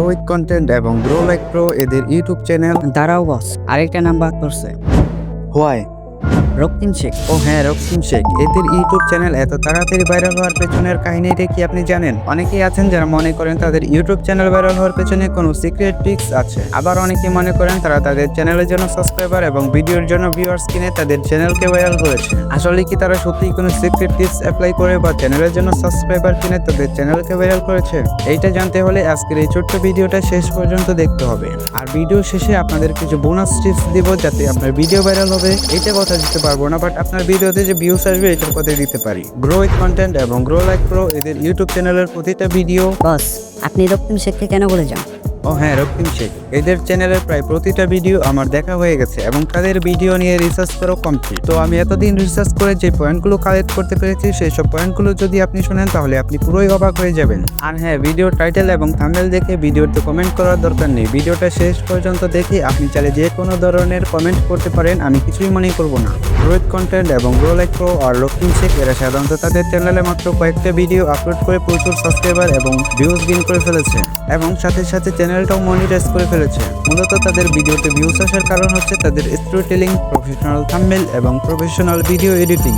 With content এবং grow like pro এদের YouTube channel দাঁড়াও বস আরেকটা নাম্বার করছে হোয়াই রক্তিম শেখ। ও হ্যাঁ রক্তিম শেখ। এদের ইউটিউব চ্যানেল এত তাড়াতাড়ি ভাইরাল হওয়ার পেছনের কাহিনীটা কি আপনি জানেন? অনেকেই আছেন যারা মনে করেন তাদের ইউটিউব চ্যানেল ভাইরাল হওয়ার পেছনে কোনো সিক্রেট ট্রিক্স আছে। আবার অনেকে মনে করেন তারা তাদের চ্যানেলের জন্য সাবস্ক্রাইবার এবং ভিডিওর জন্য ভিউয়ার্স কিনে তাদের চ্যানেলকে ভাইরাল করেছে। আসলে কি তারা সত্যিই কোনো সিক্রেট টিপস অ্যাপ্লাই করে বা চ্যানেলের জন্য সাবস্ক্রাইবার কিনে তাদের চ্যানেলকে ভাইরাল করেছে? এইটা জানতে হলে আজকের এই ছোট্ট ভিডিওটা শেষ পর্যন্ত দেখতে হবে। আর ভিডিও শেষে আপনাদের কিছু বোনাস টিপস দিব যাতে আপনার ভিডিও ভাইরাল হবে। এটা কথা দিতে পারব না বাট আপনার ভিডিওতে যে ভিউস আসবে, এটার কথা দিতে পারি। গ্রো উইথ কন্টেন্ট এবং গ্রো লাইক প্রো এদের ইউটিউব চ্যানেলের প্রতিটা ভিডিও বস আপনি এরকম শেখকে কেন বলে যান? ও হ্যাঁ রক্তিম শেখ। এদের চ্যানেলের প্রায় প্রতিটা ভিডিও আমার দেখা হয়ে গেছে এবং তাদের ভিডিও নিয়ে রিসার্চ করাও কমপ্লিট তো আমি এতদিন রিসার্চ করে যে পয়েন্টগুলো কালেক্ট করতে পেরেছি সেই সব পয়েন্টগুলো যদি আপনি শোনেন, তাহলে আপনি পুরোই অবাক হয়ে যাবেন। আর হ্যাঁ ভিডিও টাইটেল এবং থাম্বনেল দেখে ভিডিওতে কমেন্ট করার দরকার নেই। ভিডিওটা শেষ পর্যন্ত দেখে আপনি চাইলে যে কোনো ধরনের কমেন্ট করতে পারেন, আমি কিছুই মনে করব না। রোহিত কন্টেন্ট এবং রো লাইক প্রো আর রক্তিম শেখ, এরা সাধারণত তাদের চ্যানেলে মাত্র কয়েকটা ভিডিও আপলোড করে প্রচুর সাবস্ক্রাইবার এবং ভিউজ গেইন করে ফেলেছে। এবং সাথে সাথে চ্যানেলটাও মনিটাইজ করে ফেলেছে। মূলত তাদের ভিডিওতে ভিউজ আসার কারণ হচ্ছে তাদের স্টোরি টেলিং প্রফেশনাল থাম্বনেল এবং প্রফেশনাল ভিডিও এডিটিং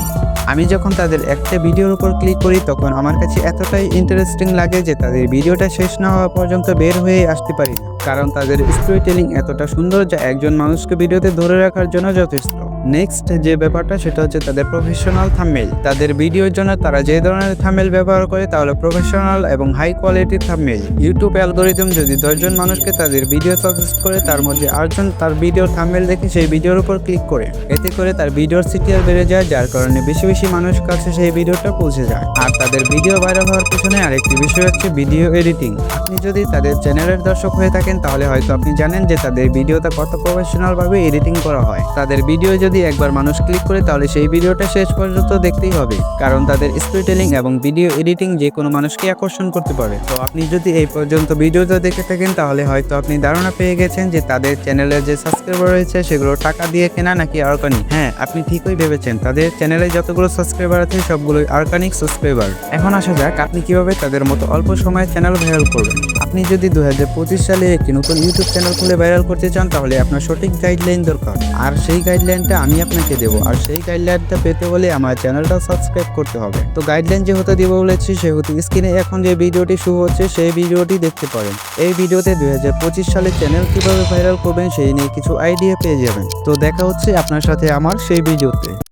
আমি যখন তাদের একটা ভিডিওর উপর ক্লিক করি, তখন আমার কাছে এতটাই ইন্টারেস্টিং লাগে যে তাদের ভিডিওটা শেষ না হওয়া পর্যন্ত বের হয়ে আসতে পারি কারণ তাদের স্টোরি টেলিং এতটা সুন্দর যা একজন মানুষকে ভিডিওতে ধরে রাখার জন্য যথেষ্ট। নেক্সট যে ব্যাপারটা, সেটা হচ্ছে তাদের প্রফেশনাল থাম্বনেল তাদের ভিডিওর জন্য তারা যে ধরনের থাম্বনেল ব্যবহার করে, তাহলে প্রফেশনাল এবং হাই কোয়ালিটির থাম্বনেল ইউটিউব অ্যালগোরিদম যদি দশজন মানুষকে তাদের ভিডিও সাজেস্ট করে, তার মধ্যে আটজন তার ভিডিওর থাম্বনেল দেখে সেই ভিডিওর উপর ক্লিক করে। এতে করে তার ভিডিওর সিটিআর বেড়ে যায়, যার কারণে বেশি বেশি মানুষ কাছে সেই ভিডিওটা পৌঁছে যায়। আর তাদের ভিডিও ভাইরাল হওয়ার পেছনে আরেকটি বিষয় হচ্ছে ভিডিও এডিটিং আপনি যদি তাদের চ্যানেলের দর্শক হয়ে থাকেন, তাহলে হয়তো আপনি জানেন যে তাদের ভিডিওটা কত প্রফেশনাল ভাবে এডিটিং করা হয়। তাদের ভিডিও যদি একবার মানুষ ক্লিক করে তাহলে সেই ভিডিওটা শেষ পর্যন্ত দেখতেই হবে। কারণ তাদের স্টোরি টেলিং এবং ভিডিও এডিটিং যে কোনো মানুষকে আকর্ষণ করতে পারে। তো আপনি যদি এই পর্যন্ত ভিডিওটা দেখে থাকেন, তাহলে হয়তো আপনি ধারণা পেয়ে গেছেন যে তাদের চ্যানেলে যে সাবস্ক্রাইবার রয়েছে, সেগুলো টাকা দিয়ে কেনা নাকি অর্গানিক হ্যাঁ আপনি ঠিকই ভেবেছেন। তাদের চ্যানেলে যতগুলো সাবস্ক্রাইবার আছে, সবগুলোই অর্গানিক সাবস্ক্রাইবার এখন আসা যাক, আপনি কীভাবে তাদের মতো অল্প সময়ে চ্যানেল ভাইরাল করবেন। আপনি যদি দু হাজার পঁচিশ সালে একটি নতুন ইউটিউব চ্যানেল খুলে ভাইরাল করতে চান, তাহলে আপনার সঠিক গাইডলাইন দরকার। আর সেই গাইডলাইনটা আমি আপনাকে দেবো। আর সেই গাইডলাইনটা পেতে হলে আমার চ্যানেলটা সাবস্ক্রাইব করতে হবে। তো গাইডলাইন যে হতে দিব বলেছি, সেহেতু স্ক্রিনে এখন যে ভিডিওটি শুরু হচ্ছে, সেই ভিডিওটি দেখতে পারেন। এই ভিডিওতে দুই হাজার পঁচিশ সালে চ্যানেল কীভাবে ভাইরাল করবেন, সেই নিয়ে কিছু আইডিয়া পেয়ে যাবেন। তো দেখা হচ্ছে আপনার সাথে আমার সেই ভিডিওতে।